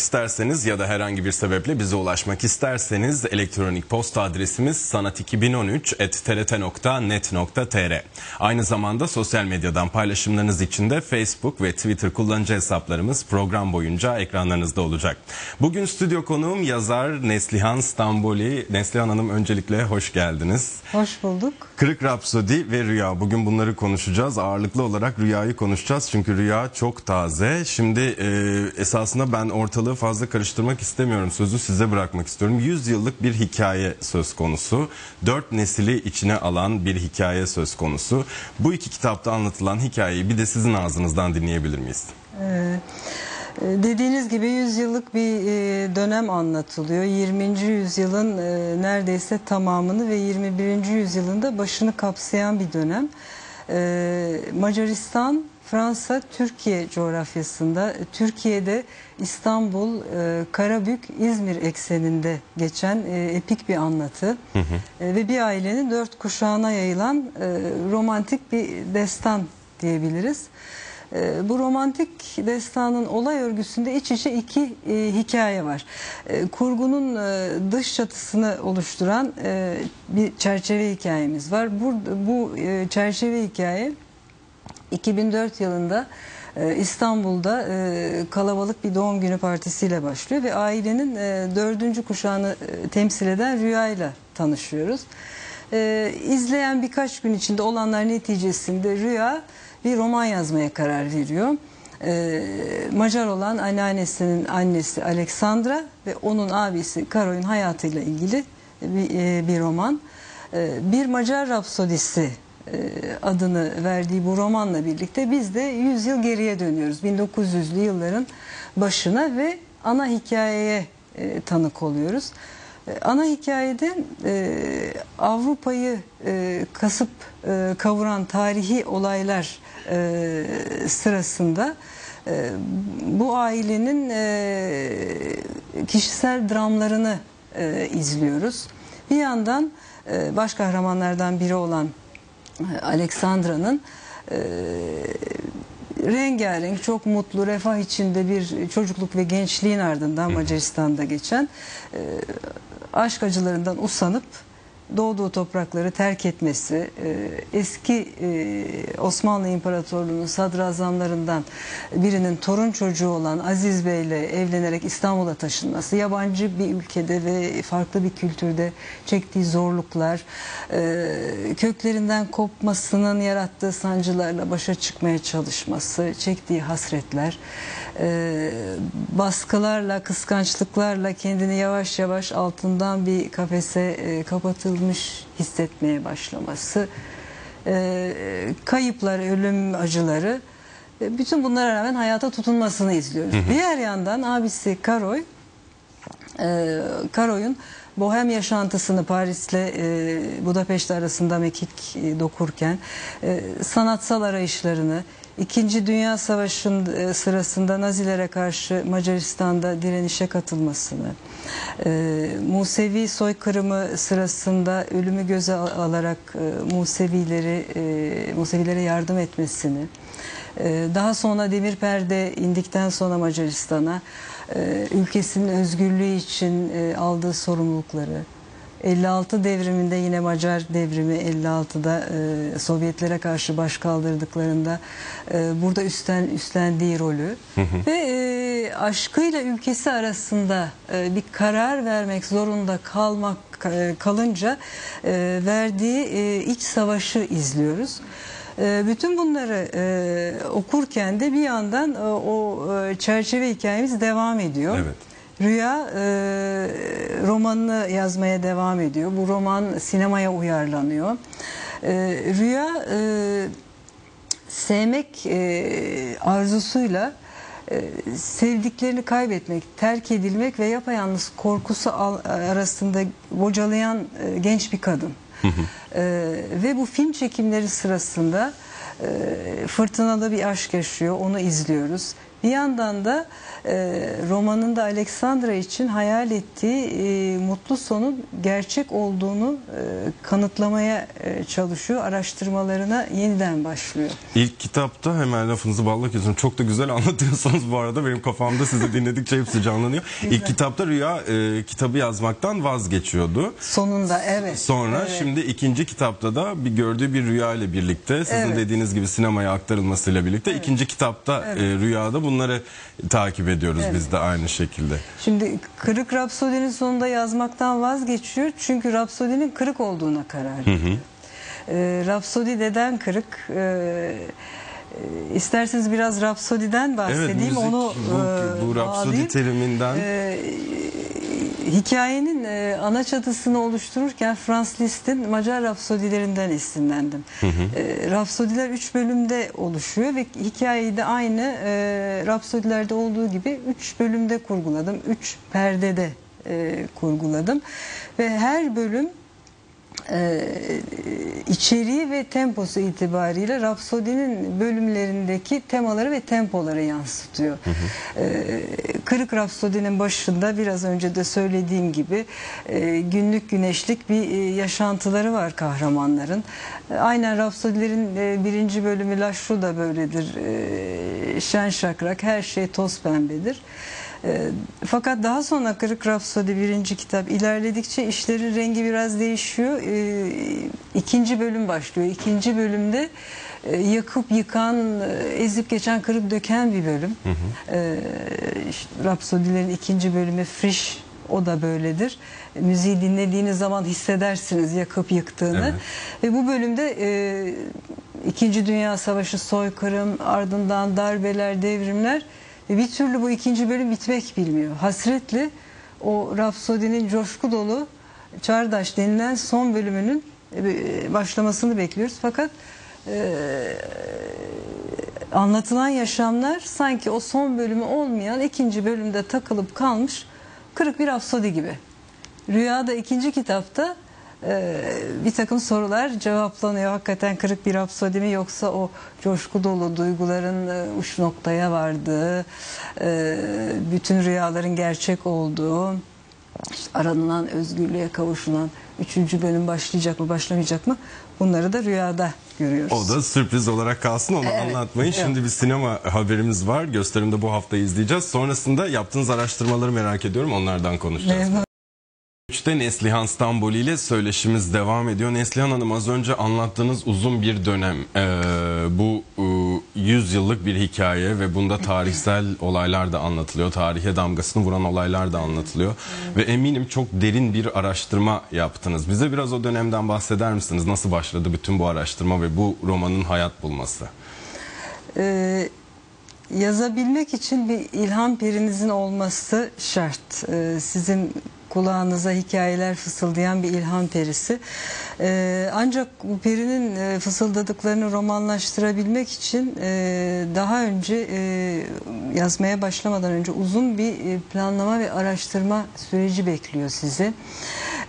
isterseniz ya da herhangi bir sebeple bize ulaşmak isterseniz elektronik posta adresimiz sanat2013@trt.net.tr. Aynı zamanda sosyal medyadan paylaşımlarınız için de Facebook ve Twitter kullanıcı hesaplarımız program boyunca ekranlarınızda olacak. Bugün stüdyo konuğum yazar Neslihan Stamboli. Neslihan Hanım öncelikle hoş geldiniz. Hoş bulduk. Kırık Rapsodi ve Rüya. Bugün bunları konuşacağız. Ağırlıklı olarak Rüya'yı konuşacağız. Çünkü Rüya çok taze. Şimdi e, esasında ben ortalığı fazla karıştırmak istemiyorum. Sözü size bırakmak istiyorum. 100 yıllık bir hikaye söz konusu. Dört nesili içine alan bir hikaye söz konusu. Bu iki kitapta anlatılan hikayeyi bir de sizin ağzınızdan dinleyebilir miyiz? Ee, dediğiniz gibi 100 yıllık bir e, dönem anlatılıyor. 20. yüzyılın e, neredeyse tamamını ve 21. yüzyılında başını kapsayan bir dönem. Ee, Macaristan, Fransa, Türkiye coğrafyasında, Türkiye'de İstanbul, e, Karabük, İzmir ekseninde geçen epik bir anlatı hı hı. ve bir ailenin dört kuşağına yayılan romantik bir destan diyebiliriz. E, bu romantik destanın olay örgüsünde iç içe iki e, hikaye var. E, kurgunun e, dış çatısını oluşturan e, bir çerçeve hikayemiz var. Bu, bu e, çerçeve hikaye 2004 yılında e, İstanbul'da e, kalabalık bir doğum günü partisiyle başlıyor ve ailenin e, dördüncü kuşağını temsil eden Rüya'yla tanışıyoruz. İzleyen birkaç gün içinde olanlar neticesinde Rüya bir roman yazmaya karar veriyor. Macar olan anneannesinin annesi Alexandra ve onun abisi Karo'nun hayatıyla ilgili bir, roman. Bir Macar Rapsodisi adını verdiği bu romanla birlikte biz de 100 yıl geriye dönüyoruz. 1900'lü yılların başına ve ana hikayeye e, tanık oluyoruz. E, ana hikayede e, Avrupa'yı e, kasıp e, kavuran tarihi olaylar e, sırasında e, bu ailenin e, kişisel dramlarını e, izliyoruz. Bir yandan e, baş kahramanlardan biri olan Alexandra'nın e, rengarenk, çok mutlu, refah içinde bir çocukluk ve gençliğin ardından Macaristan'da geçen e, aşk acılarından usanıp doğduğu toprakları terk etmesi, e, eski e, Osmanlı İmparatorluğu'nun sadrazamlarından birinin torun çocuğu olan Aziz Bey ile evlenerek İstanbul'a taşınması, yabancı bir ülkede ve farklı bir kültürde çektiği zorluklar, e, köklerinden kopmasının yarattığı sancılarla başa çıkmaya çalışması, çektiği hasretler, baskılarla, kıskançlıklarla kendini yavaş yavaş altından bir kafese kapatılması, yıkılmış hissetmeye başlaması, e, kayıplar, ölüm acıları, e, bütün bunlara rağmen hayata tutunmasını izliyoruz. Hı hı. Diğer yandan abisi Karoy, e, Karoy'un bohem yaşantısını Paris'le e, Budapeşte arasında mekik e, dokurken e, sanatsal arayışlarını, İkinci Dünya Savaşı'nın e, sırasında Nazilere karşı Macaristan'da direnişe katılmasını, e, Musevi soykırımı sırasında ölümü göze alarak e, Musevileri Musevilere yardım etmesini, daha sonra Demir Perde indikten sonra Macaristan'a ülkesinin özgürlüğü için aldığı sorumlulukları, 56 devriminde yine Macar devrimi 56'da e, Sovyetlere karşı baş kaldırdıklarında e, burada üstlen üstlendiği rolü ve e, aşkıyla ülkesi arasında e, bir karar vermek zorunda kalmak e, kalınca e, verdiği e, iç savaşı izliyoruz. E, bütün bunları e, okurken de bir yandan e, o e, çerçeve hikayemiz devam ediyor. Evet. Rüya e, romanını yazmaya devam ediyor. Bu roman sinemaya uyarlanıyor. E, Rüya e, sevmek e, arzusuyla e, sevdiklerini kaybetmek, terk edilmek ve yapayalnız korkusu arasında bocalayan e, genç bir kadın. e, ve bu film çekimleri sırasında e, fırtınalı bir aşk yaşıyor. Onu izliyoruz. Bir yandan da e, romanında Alexandra için hayal ettiği e, mutlu sonun gerçek olduğunu e, kanıtlamaya e, çalışıyor. Araştırmalarına yeniden başlıyor. İlk kitapta hemen lafınızı balla kesiyorum. Çok da güzel anlatıyorsunuz bu arada. Benim kafamda sizi dinledikçe hepsi canlanıyor. İlk kitapta Rüya e, kitabı yazmaktan vazgeçiyordu. Sonunda evet. Sonra Evet. şimdi ikinci kitapta da bir gördüğü bir rüya ile birlikte sizin Evet. dediğiniz gibi sinemaya aktarılmasıyla birlikte ikinci kitapta e, rüyada bunları takip ediyoruz biz de aynı şekilde. Şimdi Kırık Rapsodi'nin sonunda yazmaktan vazgeçiyor. Çünkü Rapsodi'nin kırık olduğuna karar veriyor. Ee, Rapsodi neden kırık? Ee, e, isterseniz biraz Rapsodi'den bahsedeyim. Evet müzik Onu bu, bu e, Rhapsody bağlayayım. teriminden Ee, hikayenin e, ana çatısını oluştururken Franz Liszt'in Macar Rapsodilerinden esinlendim. E, Rapsodiler 3 bölümde oluşuyor ve hikayeyi de aynı e, Rapsodilerde olduğu gibi 3 bölümde kurguladım. 3 perdede e, kurguladım. Ve her bölüm e, içeriği ve temposu itibariyle Rapsodi'nin bölümlerindeki temaları ve tempoları yansıtıyor. E, Kırık Rapsodi'nin başında biraz önce de söylediğim gibi e, günlük güneşlik bir e, yaşantıları var kahramanların. E, aynen Rapsodilerin e, birinci bölümü Laşru da böyledir. E, şen şakrak her şey toz pembedir. E, fakat daha sonra Kırık Rapsodi birinci kitap ilerledikçe işlerin rengi biraz değişiyor. E, ikinci bölüm başlıyor. İkinci bölümde e, yakıp yıkan, e, ezip geçen, kırıp döken bir bölüm. E, işte Rapsodilerin ikinci bölümü Frisch o da böyledir. Müziği dinlediğiniz zaman hissedersiniz yakıp yıktığını. Ve bu bölümde e, İkinci Dünya Savaşı, soykırım, ardından darbeler, devrimler bir türlü bu ikinci bölüm bitmek bilmiyor. Hasretli o Rapsodi'nin coşku dolu Çağdaş denilen son bölümünün e, başlamasını bekliyoruz. Fakat e, anlatılan yaşamlar sanki o son bölümü olmayan ikinci bölümde takılıp kalmış kırık bir Rapsodi gibi. Rüyada ikinci kitapta e, bir takım sorular cevaplanıyor. Hakikaten kırık bir rapsodi mi yoksa o coşku dolu duyguların e, uç noktaya vardığı, e, bütün rüyaların gerçek olduğu, işte aranılan özgürlüğe kavuşulan üçüncü bölüm başlayacak mı başlamayacak mı bunları da rüyada görüyoruz. O da sürpriz olarak kalsın onu anlatmayın. Şimdi bir sinema haberimiz var. Gösterimde bu hafta izleyeceğiz. Sonrasında yaptığınız araştırmaları merak ediyorum. Onlardan konuşacağız. Memnun. 3'te Neslihan Stamboli ile söyleşimiz devam ediyor. Neslihan Hanım az önce anlattığınız uzun bir dönem. Ee, bu e, 100 yıllık bir hikaye ve bunda tarihsel olaylar da anlatılıyor. Tarihe damgasını vuran olaylar da anlatılıyor. Ve eminim çok derin bir araştırma yaptınız. Bize biraz o dönemden bahseder misiniz? Nasıl başladı bütün bu araştırma ve bu romanın hayat bulması? Ee, yazabilmek için bir ilham perinizin olması şart. Ee, sizin kulağınıza hikayeler fısıldayan bir ilham perisi. Ee, ancak bu perinin e, fısıldadıklarını romanlaştırabilmek için e, daha önce e, yazmaya başlamadan önce uzun bir e, planlama ve araştırma süreci bekliyor sizi.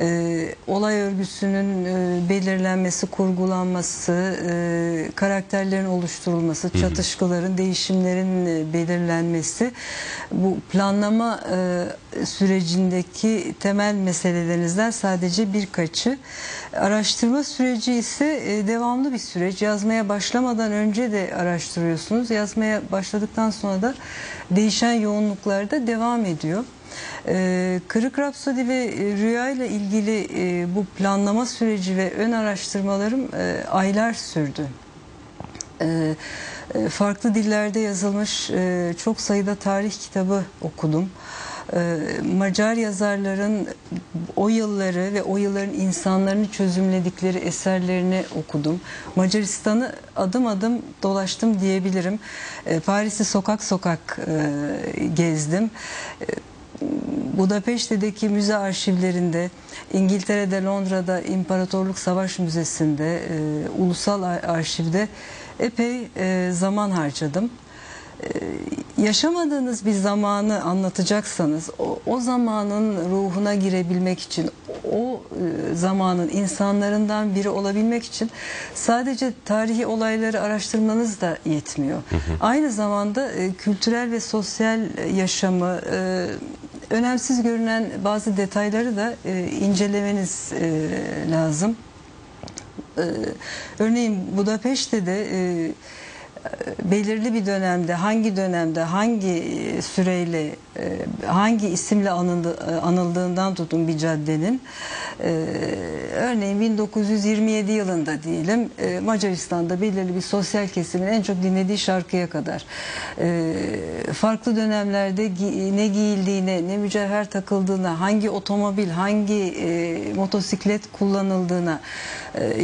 Ee, olay örgüsünün e, belirlenmesi, kurgulanması, e, karakterlerin oluşturulması, çatışkıların, değişimlerin e, belirlenmesi bu planlama e, sürecindeki temel meselelerinizden sadece birkaçı. Araştırma süreci ise e, devamlı bir süreç. Yazmaya başlamadan önce de araştırıyorsunuz. Yazmaya başladıktan sonra da değişen yoğunluklarda devam ediyor. Ee, Kırık Rapsodi ve e, Rüya ile ilgili e, bu planlama süreci ve ön araştırmalarım e, aylar sürdü. Ee, e, farklı dillerde yazılmış e, çok sayıda tarih kitabı okudum. Ee, Macar yazarların o yılları ve o yılların insanlarını çözümledikleri eserlerini okudum. Macaristan'ı adım adım dolaştım diyebilirim. Paris'i sokak sokak e, gezdim. Budapeşte'deki müze arşivlerinde, İngiltere'de, Londra'da İmparatorluk Savaş Müzesi'nde, e, Ulusal Ar- Arşiv'de epey e, zaman harcadım. yaşamadığınız bir zamanı anlatacaksanız o, o zamanın ruhuna girebilmek için o e, zamanın insanlarından biri olabilmek için sadece tarihi olayları araştırmanız da yetmiyor. Aynı zamanda e, kültürel ve sosyal yaşamı e, önemsiz görünen bazı detayları da e, incelemeniz e, lazım. E, örneğin Budapeşte de e, belirli bir dönemde hangi dönemde hangi e, süreyle e, hangi isimle anıldı, e, anıldığından tutun bir caddenin örneğin 1927 yılında diyelim Macaristan'da belirli bir sosyal kesimin en çok dinlediği şarkıya kadar. Farklı dönemlerde ne giyildiğine ne mücevher takıldığına hangi otomobil hangi motosiklet kullanıldığına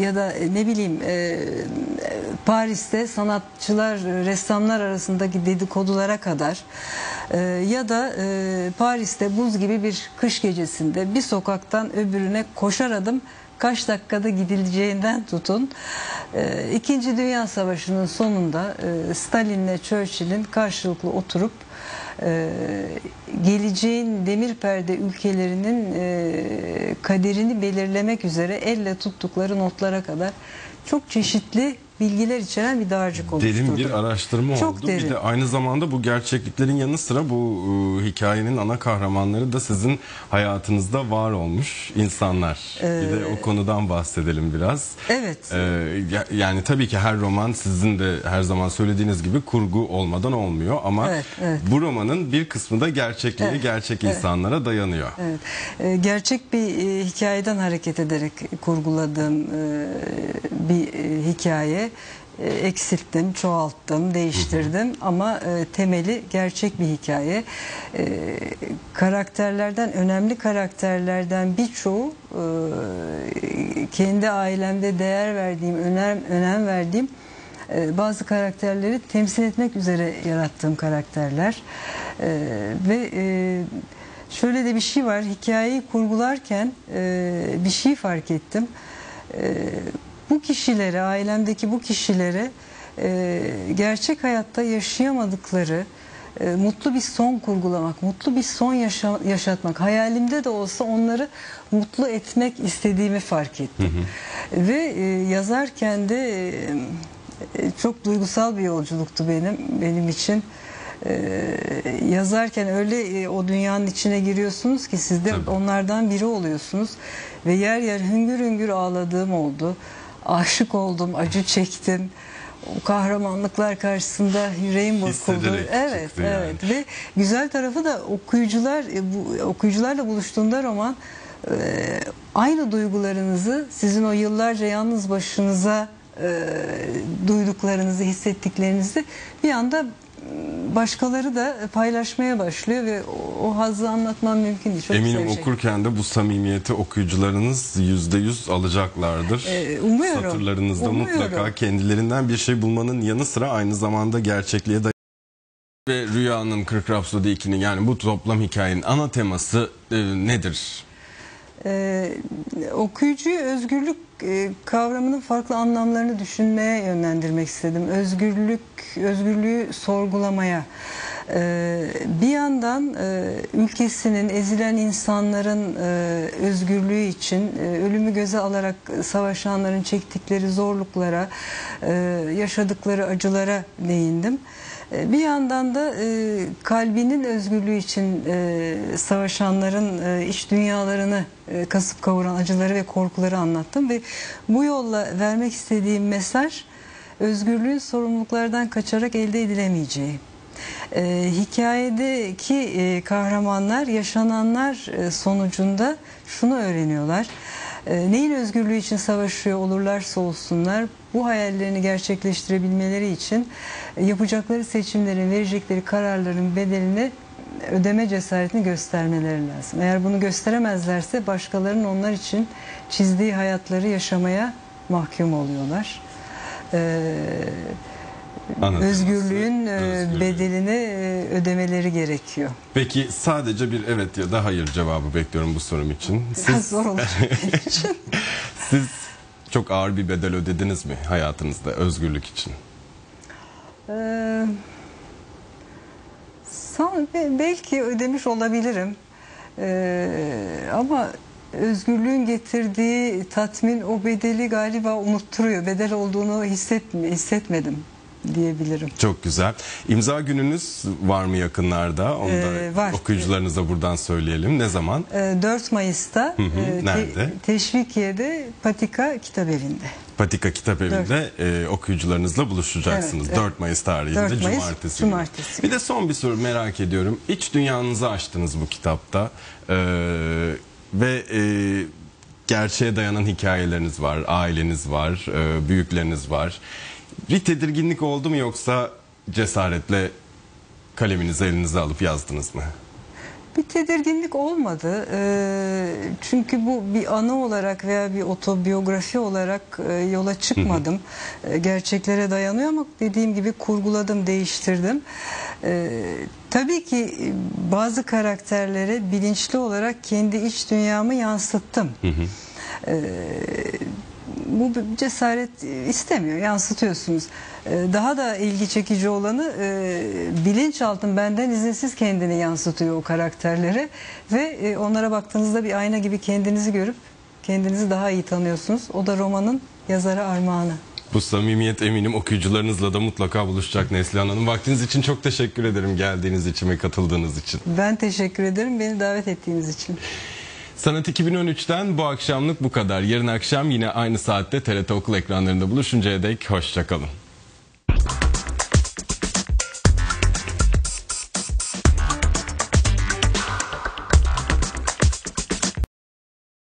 ya da ne bileyim Paris'te sanatçılar, ressamlar arasındaki dedikodulara kadar e, ya da e, Paris'te buz gibi bir kış gecesinde bir sokaktan öbürüne koşar adım kaç dakikada gidileceğinden tutun. E, İkinci Dünya Savaşı'nın sonunda e, Stalin'le Churchill'in karşılıklı oturup e, geleceğin demir perde ülkelerinin e, kaderini belirlemek üzere elle tuttukları notlara kadar çok çeşitli bilgiler içeren bir dağarcık oluşturdu. Derin bir araştırma Çok oldu. derin. Bir de aynı zamanda bu gerçekliklerin yanı sıra bu e, hikayenin ana kahramanları da sizin hayatınızda var olmuş insanlar. bir de o konudan bahsedelim biraz. Evet. Ee, ya- yani tabii ki her roman sizin de her zaman söylediğiniz gibi kurgu olmadan olmuyor ama Evet, evet. bu romanın bir kısmı da gerçekliğe, gerçek insanlara dayanıyor. Evet. E, gerçek bir e, hikayeden hareket ederek kurguladığım e, bir e, hikaye. E, eksilttim, çoğalttım, değiştirdim. Ama e, temeli gerçek bir hikaye. E, karakterlerden, önemli karakterlerden birçoğu kendi ailemde değer verdiğim, önem, önem verdiğim bazı karakterleri temsil etmek üzere yarattığım karakterler. Ve şöyle de bir şey var. Hikayeyi kurgularken bir şey fark ettim. E, bu kişilere ailemdeki bu kişilere e, gerçek hayatta yaşayamadıkları e, mutlu bir son kurgulamak, mutlu bir son yaşa- yaşatmak, hayalimde de olsa onları mutlu etmek istediğimi fark ettim. Ve e, yazarken de e, çok duygusal bir yolculuktu benim benim için. E, yazarken öyle e, o dünyanın içine giriyorsunuz ki siz de Tabii. onlardan biri oluyorsunuz ve yer yer hüngür hüngür ağladığım oldu. Aşık oldum, acı çektim. O kahramanlıklar karşısında yüreğim burkuldu. Evet, çıktı yani. evet. Ve güzel tarafı da okuyucular e, bu okuyucularla buluştuğunda roman e, aynı duygularınızı sizin o yıllarca yalnız başınıza e, duyduklarınızı, hissettiklerinizi bir anda başkaları da paylaşmaya başlıyor ve o, o hazzı anlatmam mümkün değil. Çok Eminim şey. okurken de bu samimiyeti okuyucularınız yüzde yüz alacaklardır. Ee, umuyorum. Satırlarınızda Umuyorum. mutlaka kendilerinden bir şey bulmanın yanı sıra aynı zamanda gerçekliğe dayalı ve Rüya'nın 40 Rapsodi 2'nin yani bu toplam hikayenin ana teması e, nedir? Ee, okuyucuyu özgürlük kavramının farklı anlamlarını düşünmeye yönlendirmek istedim. Özgürlük, özgürlüğü sorgulamaya. Ee, bir yandan e, ülkesinin ezilen insanların e, özgürlüğü için e, ölümü göze alarak savaşanların çektikleri zorluklara, yaşadıkları acılara değindim. E, Bir yandan da e, kalbinin özgürlüğü için e, savaşanların e, iç dünyalarını e, kasıp kavuran acıları ve korkuları anlattım ve bu yolla vermek istediğim mesaj özgürlüğün sorumluluklardan kaçarak elde edilemeyeceği. E, hikayedeki e, kahramanlar yaşananlar e, sonucunda şunu öğreniyorlar. E, neyin özgürlüğü için savaşıyor olurlarsa olsunlar bu hayallerini gerçekleştirebilmeleri için e, yapacakları seçimlerin, verecekleri kararların bedelini ödeme cesaretini göstermeleri lazım. Eğer bunu gösteremezlerse başkalarının onlar için çizdiği hayatları yaşamaya mahkum oluyorlar. Ee, Ana özgürlüğün e, özgürlüğün. bedelini e, ödemeleri gerekiyor. Peki sadece bir evet ya da hayır cevabı bekliyorum bu sorum için. Biraz Siz, zor olacak benim için. siz çok ağır bir bedel ödediniz mi hayatınızda özgürlük için? Ee, San, belki ödemiş olabilirim. Ee, ama özgürlüğün getirdiği tatmin o bedeli galiba unutturuyor. Bedel olduğunu hissetmi, hissetmedim diyebilirim. Çok güzel. İmza gününüz var mı yakınlarda? Onu da Ee, var. okuyucularınıza buradan söyleyelim. Ne zaman? Ee, 4 Mayıs'ta hı, e, te- nerede? Teşvikiye'de Patika Kitap Evi'nde. Patika Kitap Evi'nde e, okuyucularınızla buluşacaksınız. Evet, 4 Mayıs tarihinde 4 Mayıs, cumartesi. günü. cumartesi Bir de son bir soru merak ediyorum. İç dünyanızı açtınız bu kitapta. Ee, ve e, gerçeğe dayanan hikayeleriniz var. Aileniz var. e, büyükleriniz var. Bir tedirginlik oldu mu yoksa cesaretle kaleminizi elinize alıp yazdınız mı? Bir tedirginlik olmadı. Ee, çünkü bu bir anı olarak veya bir otobiyografi olarak e, yola çıkmadım. Ee, gerçeklere dayanıyor ama dediğim gibi kurguladım, değiştirdim. Ee, tabii ki bazı karakterlere bilinçli olarak kendi iç dünyamı yansıttım. Ee, bu cesaret istemiyor, yansıtıyorsunuz. Ee, Daha da ilgi çekici olanı e, bilinçaltım benden izinsiz kendini yansıtıyor o karakterlere ve e, onlara baktığınızda bir ayna gibi kendinizi görüp kendinizi daha iyi tanıyorsunuz. O da romanın yazarı armağanı. Bu samimiyet eminim okuyucularınızla da mutlaka buluşacak Neslihan Hanım. Vaktiniz için çok teşekkür ederim geldiğiniz için ve katıldığınız için. Ben teşekkür ederim beni davet ettiğiniz için. Sanat 2013'ten bu akşamlık bu kadar. Yarın akşam yine aynı saatte TRT Okul ekranlarında buluşuncaya dek hoşçakalın.